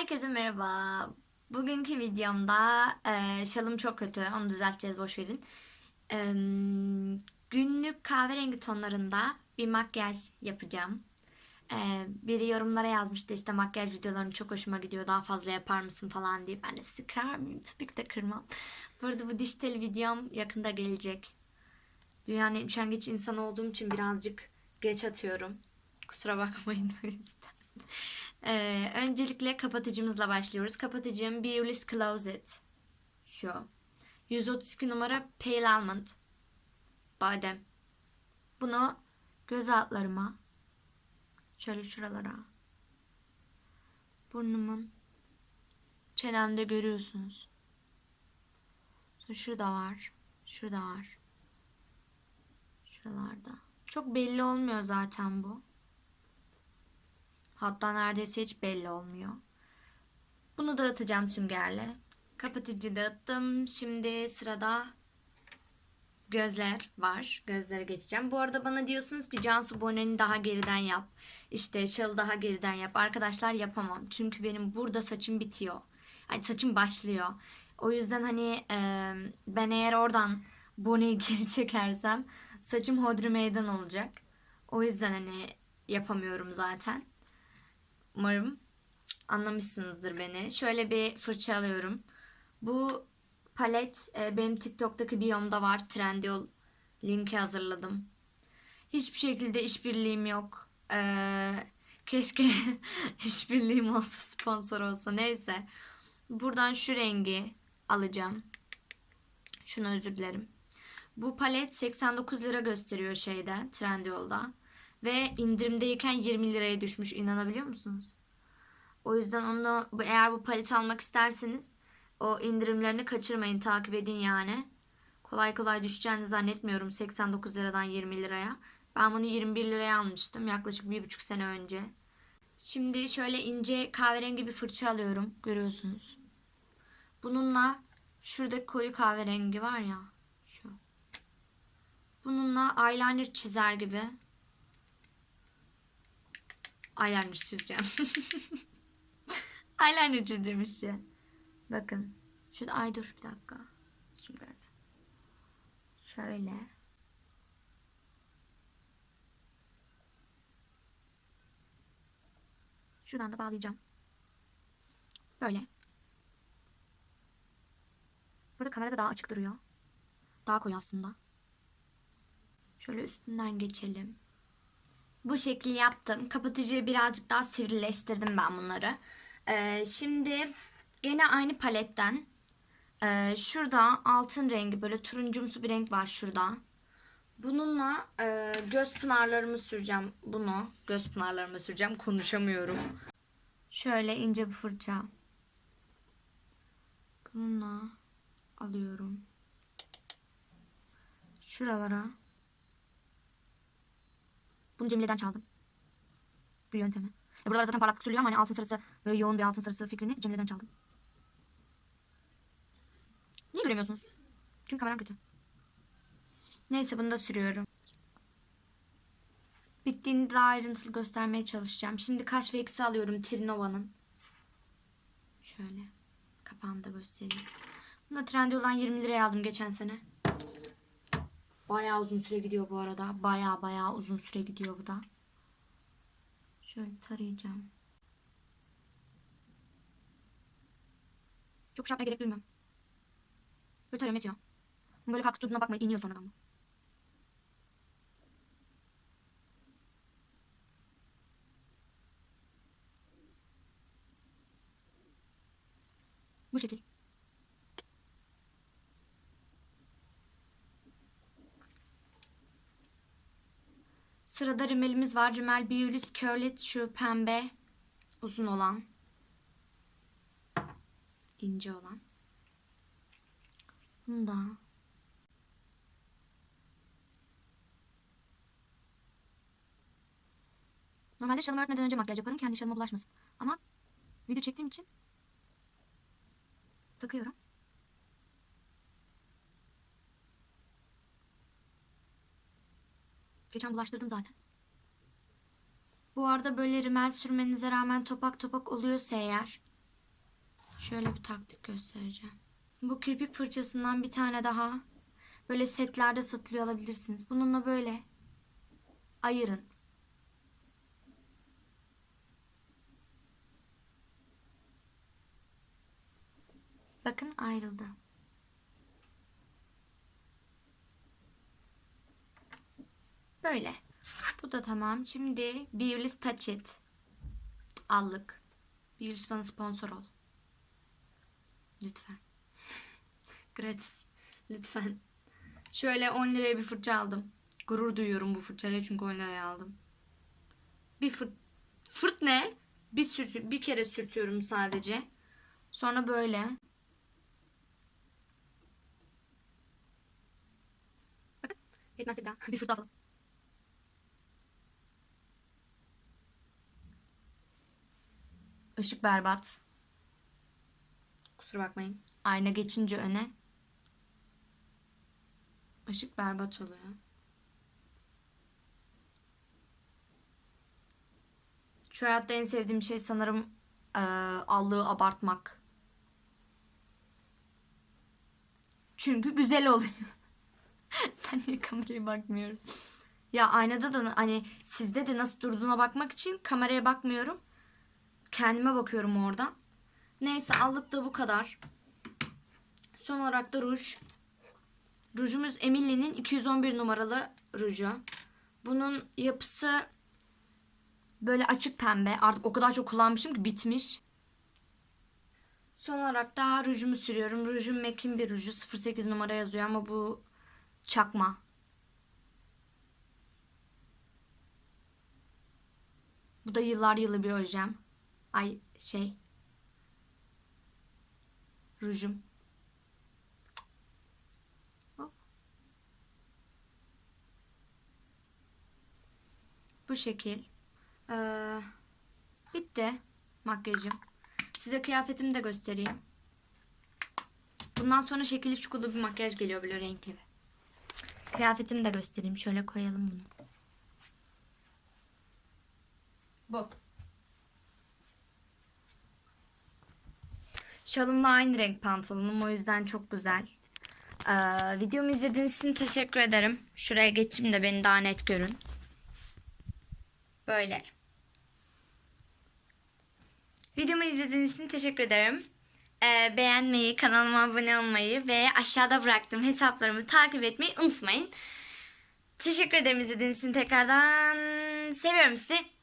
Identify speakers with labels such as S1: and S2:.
S1: Herkese merhaba. Bugünkü videomda e, şalım çok kötü. Onu düzelteceğiz boş verin. E, günlük kahverengi tonlarında bir makyaj yapacağım. E, biri yorumlara yazmıştı işte makyaj videoların çok hoşuma gidiyor. Daha fazla yapar mısın falan diye. Ben de sizi kırar mıyım? Tabii ki de kırmam. Bu arada bu teli videom yakında gelecek. Dünyanın en üşengeç insanı olduğum için birazcık geç atıyorum. Kusura bakmayın o yüzden. Ee, öncelikle kapatıcımızla başlıyoruz. Kapatıcım Beulis Closet. Şu. 132 numara Pale Almond. Badem. Bunu göz altlarıma şöyle şuralara burnumun çenemde görüyorsunuz. Şurada var. Şurada var. Şuralarda. Çok belli olmuyor zaten bu. Hatta neredeyse hiç belli olmuyor. Bunu dağıtacağım süngerle. Kapatıcı dağıttım. Şimdi sırada gözler var. Gözlere geçeceğim. Bu arada bana diyorsunuz ki Cansu Bonen'i daha geriden yap. İşte şalı daha geriden yap. Arkadaşlar yapamam. Çünkü benim burada saçım bitiyor. Yani saçım başlıyor. O yüzden hani e, ben eğer oradan boneyi geri çekersem saçım hodri meydan olacak. O yüzden hani yapamıyorum zaten. Umarım anlamışsınızdır beni. Şöyle bir fırça alıyorum. Bu palet e, benim TikTok'taki biyomda var. Trendyol linki hazırladım. Hiçbir şekilde işbirliğim yok. Ee, keşke işbirliğim olsa sponsor olsa. Neyse. Buradan şu rengi alacağım. Şunu özür dilerim. Bu palet 89 lira gösteriyor şeyde Trendyol'da. Ve indirimdeyken 20 liraya düşmüş. İnanabiliyor musunuz? O yüzden onu eğer bu paleti almak isterseniz o indirimlerini kaçırmayın. Takip edin yani. Kolay kolay düşeceğini zannetmiyorum 89 liradan 20 liraya. Ben bunu 21 liraya almıştım yaklaşık bir buçuk sene önce. Şimdi şöyle ince kahverengi bir fırça alıyorum. Görüyorsunuz. Bununla şurada koyu kahverengi var ya. Şu. Bununla eyeliner çizer gibi eyeliner çizeceğim. eyeliner çizeceğim işte. Bakın. Şurada ay dur bir dakika. Şimdi böyle. Şöyle. Şuradan da bağlayacağım. Böyle. Burada kamerada daha açık duruyor. Daha koyu aslında. Şöyle üstünden geçelim. Bu şekil yaptım. Kapatıcıyı birazcık daha sivrileştirdim ben bunları. Ee, şimdi gene aynı paletten e, şurada altın rengi böyle turuncumsu bir renk var şurada. Bununla e, göz pınarlarımı süreceğim. Bunu göz pınarlarımı süreceğim. Konuşamıyorum. Şöyle ince bir fırça. Bununla alıyorum. Şuralara. Bunu Cemile'den çaldım. Bu yöntemi. E buralara zaten parlaklık sürüyor ama hani altın sarısı böyle yoğun bir altın sarısı fikrini Cemile'den çaldım. Niye göremiyorsunuz? Çünkü kameram kötü. Neyse bunu da sürüyorum. Bittiğini daha ayrıntılı göstermeye çalışacağım. Şimdi kaş ve eksi alıyorum Trinova'nın. Şöyle. Kapağını da göstereyim. Bunu da Trendyol'dan 20 liraya aldım geçen sene. Bayağı uzun süre gidiyor bu arada. Bayağı bayağı uzun süre gidiyor bu da. Şöyle tarayacağım. Çok şey yapmaya gerek duymuyorum. Böyle tarıyorum yetiyor. Böyle kalkıp durduğuna bakmayın. iniyor sonradan bu. Bu şekil. Sırada rimelimiz var. Rimel Beulis Curlet şu pembe uzun olan. ince olan. Bunu da Normalde şalımı örtmeden önce makyaj yaparım. Kendi şalıma bulaşmasın. Ama video çektiğim için takıyorum. Geçen bulaştırdım zaten. Bu arada böyle rimel sürmenize rağmen topak topak oluyorsa eğer Şöyle bir taktik göstereceğim. Bu kirpik fırçasından bir tane daha. Böyle setlerde satılıyor alabilirsiniz. Bununla böyle ayırın. Bakın ayrıldı. Böyle. Bu da tamam. Şimdi Beulis Touch It. Allık. Beulis bana sponsor ol. Lütfen. Gratis. Lütfen. Şöyle 10 liraya bir fırça aldım. Gurur duyuyorum bu fırçayla çünkü 10 liraya aldım. Bir fırt... Fırt ne? Bir, sürtü... bir kere sürtüyorum sadece. Sonra böyle. Bakın. Yetmezse bir daha. Bir fırt daha falan. Işık berbat. Kusura bakmayın. Ayna geçince öne. Işık berbat oluyor. Şu hayatta en sevdiğim şey sanırım eee, allığı abartmak. Çünkü güzel oluyor. ben niye kameraya bakmıyorum? Ya aynada da hani sizde de nasıl durduğuna bakmak için kameraya bakmıyorum. Kendime bakıyorum oradan. Neyse allık da bu kadar. Son olarak da ruj. Rujumuz Emily'nin 211 numaralı ruju. Bunun yapısı böyle açık pembe. Artık o kadar çok kullanmışım ki bitmiş. Son olarak da rujumu sürüyorum. Rujum MAC'in bir ruju. 08 numara yazıyor ama bu çakma. Bu da yıllar yılı bir ojem. Ay şey. Rujum. Bu şekil. Ee, bitti makyajım. Size kıyafetimi de göstereyim. Bundan sonra şekilli çukurlu bir makyaj geliyor böyle renkli. Kıyafetimi de göstereyim. Şöyle koyalım bunu. Bu. Şalımla aynı renk pantolonum. O yüzden çok güzel. Ee, videomu izlediğiniz için teşekkür ederim. Şuraya geçeyim de beni daha net görün. Böyle. Videomu izlediğiniz için teşekkür ederim. Ee, beğenmeyi, kanalıma abone olmayı ve aşağıda bıraktığım hesaplarımı takip etmeyi unutmayın. Teşekkür ederim izlediğiniz için tekrardan. Seviyorum sizi.